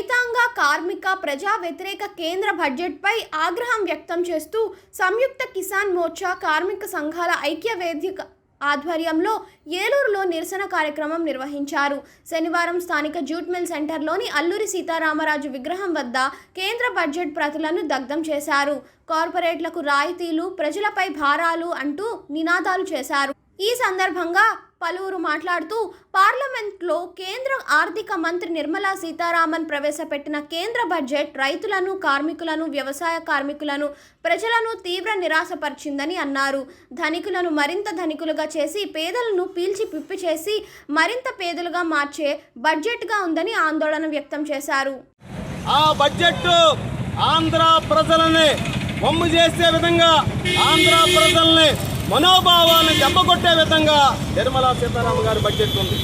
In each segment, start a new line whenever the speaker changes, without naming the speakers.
రైతాంగ కార్మిక ప్రజా వ్యతిరేక కేంద్ర బడ్జెట్పై ఆగ్రహం వ్యక్తం చేస్తూ సంయుక్త కిసాన్ మోర్చా కార్మిక సంఘాల ఐక్య వేదిక ఆధ్వర్యంలో ఏలూరులో నిరసన కార్యక్రమం నిర్వహించారు శనివారం స్థానిక జూట్ మిల్ సెంటర్లోని అల్లూరి సీతారామరాజు విగ్రహం వద్ద కేంద్ర బడ్జెట్ ప్రతులను దగ్ధం చేశారు కార్పొరేట్లకు రాయితీలు ప్రజలపై భారాలు అంటూ నినాదాలు చేశారు ఈ సందర్భంగా పలువురు మాట్లాడుతూ పార్లమెంట్లో కేంద్ర ఆర్థిక మంత్రి నిర్మలా సీతారామన్ ప్రవేశపెట్టిన కేంద్ర బడ్జెట్ రైతులను కార్మికులను వ్యవసాయ కార్మికులను ప్రజలను తీవ్ర నిరాశపరిచిందని అన్నారు ధనికులను మరింత ధనికులుగా చేసి పేదలను పీల్చి పిప్పి చేసి మరింత పేదలుగా మార్చే బడ్జెట్గా ఉందని ఆందోళన వ్యక్తం చేశారు
ఆ బడ్జెట్ ఆంధ్ర ప్రజలని బొమ్మ చేసే విధంగా ఆంధ్ర ప్రజల్ని మనోభావాన్ని దెబ్బకొట్టే విధంగా నిర్మలా సీతారామన్ గారు బడ్జెట్ ఉంది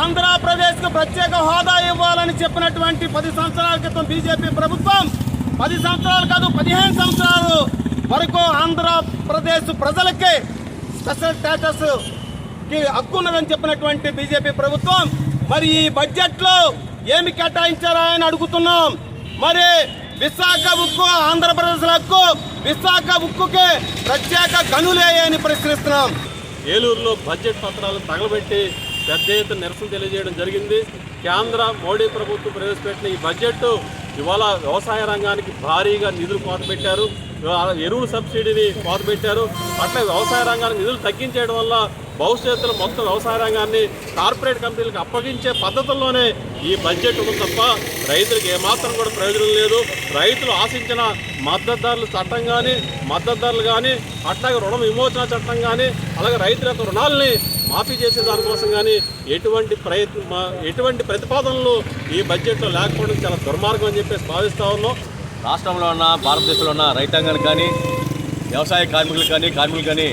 ఆంధ్రప్రదేశ్కు ప్రత్యేక హోదా ఇవ్వాలని చెప్పినటువంటి పది సంవత్సరాల క్రితం బీజేపీ ప్రభుత్వం పది సంవత్సరాలు కాదు పదిహేను సంవత్సరాలు వరకు ఆంధ్రప్రదేశ్ ప్రజలకే స్పెషల్ స్టేటస్కి హక్కున్నదని చెప్పినటువంటి బీజేపీ ప్రభుత్వం మరి ఈ బడ్జెట్లో ఏమి కేటాయించారా అని అడుగుతున్నాం మరి విశాఖ ఉక్కు ఆంధ్రప్రదేశ్ హక్కు విశాఖ ఉక్కుకే ప్రత్యేక గనులేయని ప్రశ్నిస్తున్నాం
ఏలూరులో బడ్జెట్ పత్రాలు తగలబెట్టి పెద్ద ఎత్తున నిరసన తెలియజేయడం జరిగింది కేంద్ర మోడీ ప్రభుత్వం ప్రవేశపెట్టిన ఈ బడ్జెట్ ఇవాళ వ్యవసాయ రంగానికి భారీగా నిధులు కోతపెట్టారు ఎరువుల సబ్సిడీని కోతపెట్టారు అట్లా వ్యవసాయ రంగానికి నిధులు తగ్గించేయడం వల్ల భవిష్యత్తులో మొత్తం వ్యవసాయ రంగాన్ని కార్పొరేట్ కంపెనీలకు అప్పగించే పద్ధతుల్లోనే ఈ బడ్జెట్ ఉంది తప్ప రైతులకు ఏమాత్రం కూడా ప్రయోజనం లేదు రైతులు ఆశించిన మద్దతుదారుల చట్టం కానీ మద్దతుదారులు కానీ అట్లాగే రుణ విమోచన చట్టం కానీ అలాగే రైతుల యొక్క రుణాలని మాఫీ చేసే దానికోసం కానీ ఎటువంటి ప్రయత్నం ఎటువంటి ప్రతిపాదనలు ఈ బడ్జెట్లో లేకపోవడం చాలా దుర్మార్గం అని చెప్పేసి భావిస్తూ ఉన్నాం
రాష్ట్రంలో ఉన్న భారతదేశంలో ఉన్న రైతాంగానికి కానీ వ్యవసాయ కార్మికులు కానీ కార్మికులు కానీ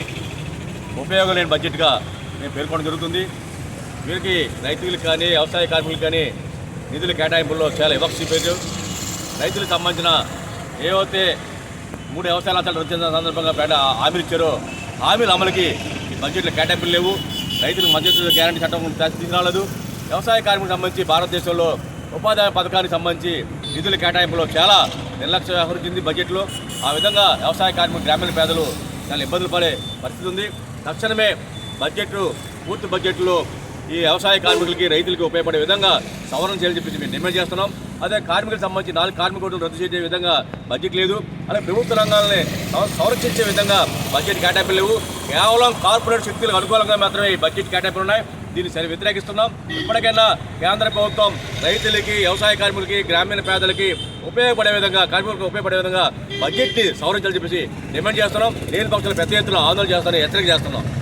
ఉపయోగం లేని బడ్జెట్గా మేము పేర్కొనడం జరుగుతుంది వీరికి రైతులకు కానీ వ్యవసాయ కార్మికులకు కానీ నిధుల కేటాయింపుల్లో చాలా వివక్ష చూపారు రైతులకు సంబంధించిన ఏవైతే మూడు వ్యవసాయ నష్టాలు వచ్చిన సందర్భంగా పేట హామీలు ఇచ్చారో హామీల అమలుకి ఈ బడ్జెట్లో కేటాయింపులు లేవు రైతులకు మద్దతు గ్యారంటీ చట్టం తీసుకురాలేదు వ్యవసాయ కార్మికులకు సంబంధించి భారతదేశంలో ఉపాధి పథకానికి సంబంధించి నిధుల కేటాయింపులో చాలా నిర్లక్ష్యం వ్యవహరించింది బడ్జెట్లో ఆ విధంగా వ్యవసాయ కార్మికులు గ్రామీణ పేదలు చాలా ఇబ్బందులు పడే పరిస్థితి ఉంది తక్షణమే బడ్జెట్ పూర్తి బడ్జెట్లో ఈ వ్యవసాయ కార్మికులకి రైతులకి ఉపయోగపడే విధంగా సవరణ చేయాలని చెప్పేసి మేము డిమాండ్ చేస్తున్నాం అదే కార్మికులకు సంబంధించి నాలుగు కార్మిక రద్దు చేసే విధంగా బడ్జెట్ లేదు అలాగే ప్రభుత్వ రంగాలని సంరక్షించే విధంగా బడ్జెట్ కేటాయింపు లేవు కేవలం కార్పొరేట్ శక్తులకు అనుకూలంగా మాత్రమే ఈ బడ్జెట్ కేటాయింపులు ఉన్నాయి దీన్ని సరి వ్యతిరేకిస్తున్నాం ఇప్పటికైనా కేంద్ర ప్రభుత్వం రైతులకి వ్యవసాయ కార్మికులకి గ్రామీణ పేదలకి ఉపయోగపడే విధంగా కార్మికులకు ఉపయోగపడే విధంగా బడ్జెట్ని సవరించాలని చెప్పేసి డిమాండ్ చేస్తున్నాం లేని పక్షాలు పెద్ద ఎత్తున ఆందోళన చేస్తాను హెచ్చరిక చేస్తున్నాం